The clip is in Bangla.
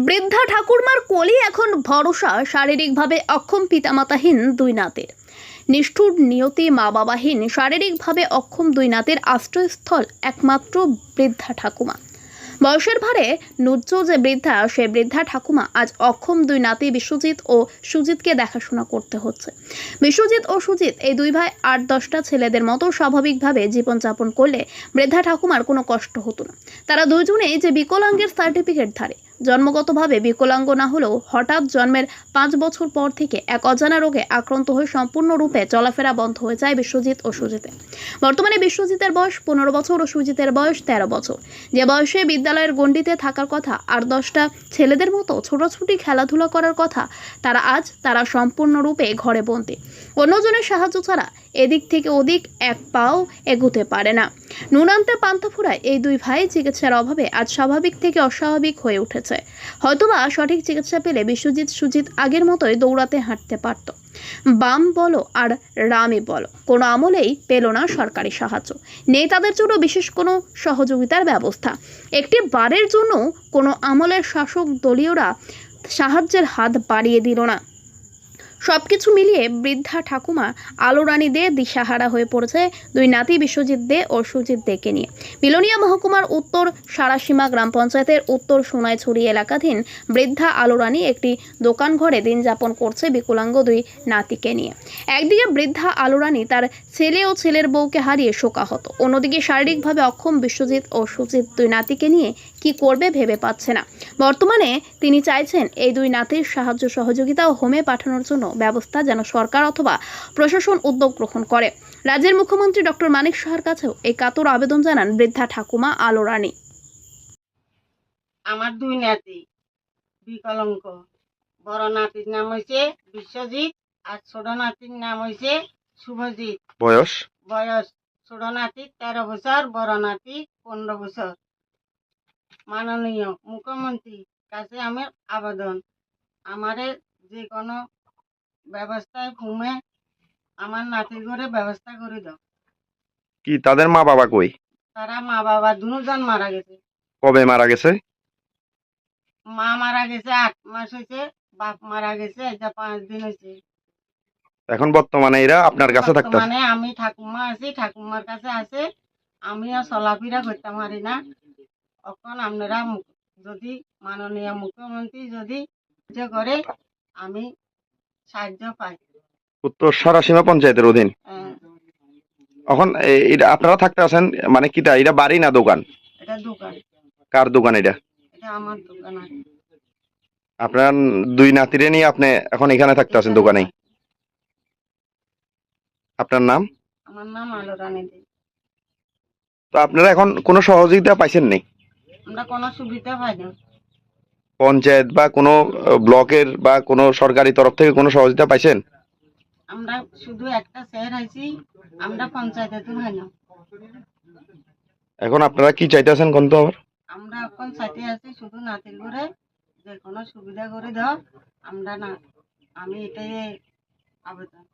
বৃদ্ধা ঠাকুরমার কোলে এখন ভরসা শারীরিকভাবে অক্ষম পিতামাতাহীন দুই নাতের। নিষ্ঠুর নিয়তি মা বাবাহীন শারীরিকভাবে অক্ষম দুই নাতের আশ্রয়স্থল একমাত্র বৃদ্ধা ঠাকুমা। বয়সের ভারে নুজ্জ যে বৃদ্ধা, সে বৃদ্ধা ঠাকুমা আজ অক্ষম দুই নাতি বিশ্বজিৎ ও সুজিতকে দেখাশোনা করতে হচ্ছে। বিশ্বজিৎ ও সুজিত এই দুই ভাই আট দশটা ছেলেদের মতো স্বাভাবিকভাবে জীবনযাপন করলে বৃদ্ধা ঠাকুমার কোনো কষ্ট হতো না। তারা দুজনেই যে বিকলাঙ্গের সার্টিফিকেট ধারে জন্মগতভাবে বিকলাঙ্গ না হলেও হঠাৎ জন্মের পাঁচ বছর পর থেকে এক অজানা রোগে আক্রান্ত হয়ে সম্পূর্ণরূপে চলাফেরা বন্ধ হয়ে যায় বিশ্বজিৎ ও সুজিতের। বর্তমানে বিশ্বজিতের বয়স পনেরো বছর ও সুজিতের বয়স তেরো বছর। যে বয়সে বিদ্যালয়ের গণ্ডিতে থাকার কথা আর দশটা ছেলেদের মতো ছোটাছুটি খেলাধুলা করার কথা, তারা আজ তারা সম্পূর্ণরূপে ঘরে বন্দি। অন্যজনের সাহায্য ছাড়া এদিক থেকে ওদিক এক পাও এগুতে পারে না। নুনান্তে পান্তা ফুরায় এই দুই ভাই চিকিৎসার অভাবে আজ স্বাভাবিক থেকে অস্বাভাবিক হয়ে উঠেছে। হয়তোবা সঠিক চিকিৎসা পেলে বিশ্বজিৎ সুজিত আগের মতোই দৌড়াতে হাঁটতে পারত। বাম বলো আর রামই বলো, কোনো আমলেই পেল না সরকারি সাহায্য। নেই তাদের জন্য বিশেষ কোনো সহযোগিতার ব্যবস্থা। একটি বারের জন্য কোনো আমলের শাসক দলীয়রা সাহায্যের হাত বাড়িয়ে দিল না। সবকিছু মিলিয়ে বৃদ্ধা ঠাকুমা আলো রানী দে দিশাহারা হয়ে পড়েছে দুই নাতি বিশ্বজিৎ দে ও সুজিত দেকে নিয়ে। বিলোনিয়া মহকুমার উত্তর সারাসীমা গ্রাম পঞ্চায়েতের উত্তর সোনাইছড়ি এলাকাধীন বৃদ্ধা আলো রানী একটি দোকান ঘরে দিন যাপন করছে বিকলাঙ্গ দুই নাতিকে নিয়ে। একদিকে বৃদ্ধা আলো রানী তার ছেলে ও ছেলের বউকে হারিয়ে শোকাহত। অন্যদিকে শারীরিকভাবে অক্ষম বিশ্বজিৎ ও সুজিত দুই নাতিকে নিয়ে কি করবে ভেবে পাচ্ছে না। বর্তমানে তিনি চাইছেন এই দুই নাতির সাহায্য সহযোগিতা ও হোমে পাঠানোর জন্য ব্যবস্থা যেন সরকার অথবা প্রশাসন উদ্যোগ গ্রহণ করে। রাজ্যের মুখ্যমন্ত্রী ডক্টর মানিক সাহার কাছেও এই কাতর আবেদন জানান বৃদ্ধা ঠাকুমা আলো রানী। আমার দুই নাতি বিকলঙ্ক। বড় নাতির নাম হয়েছে বিশ্বজিৎ আর ছোট নাতির নাম হয়েছে শুভজিৎ। বয়স? বয়স ছোট নাতি তেরো বছর বড় নাতি পনেরো বছর। মাননীয় মুখ্যমন্ত্রী কাছে আমার আবেদন। আমারে যে কোনো ব্যবস্থায় ঘুমে আমার ঘরে ব্যবস্থা করে দাও। কি তাদের মা বাবা কই? তারা মা বাবা দুজন মারা গেছে। কবে মারা গেছে? মা মারা গেছে আট মাস হয়েছে বাপ মারা গেছে এটা পাঁচ দিন হয়েছে। এখন বর্তমানে এরা আপনার কাছে বর্তমানে আমি ঠাকুমা আছি ঠাকুমার কাছে আছে। আমিও চলাফেরা করতে পারি না। এখন আপনারা যদি মাননীয় মুখ্যমন্ত্রী যদি করে আমি সাহায্য পাই উত্তর সারাসীমা পঞ্চায়েতের অধীন। এখন এটা আপনারা থাকতে আছেন মানে কিটা এটা বাড়ি না দোকান? এটা দোকান। কার দোকান এটা? এটা আমার দোকান আপনার দুই নাতিরে নিয়ে আপনি এখন এখানে থাকতে আছেন দোকানেই আপনার নাম? আমার নাম আলো রানী দে। তো আপনারা এখন কোনো সহযোগিতা পাইছেন নেই আমরা কোনো সুবিধা পাই না পঞ্চায়েত বা কোনো ব্লকের বা কোনো সরকারি তরফ থেকে কোনো সহযোগিতা পাইছেন? আমরা শুধু একটা শহর আইছি আমরা পঞ্চায়েতে তো হয় না। এখন আপনারা কি চাইতেছেন কোন তো আবার? আমরা এখন সাথে আছি শুধু নাতির ঘরে। যে কোনো সুবিধা করে দাও আমরা না আমি এটাই আবেদন।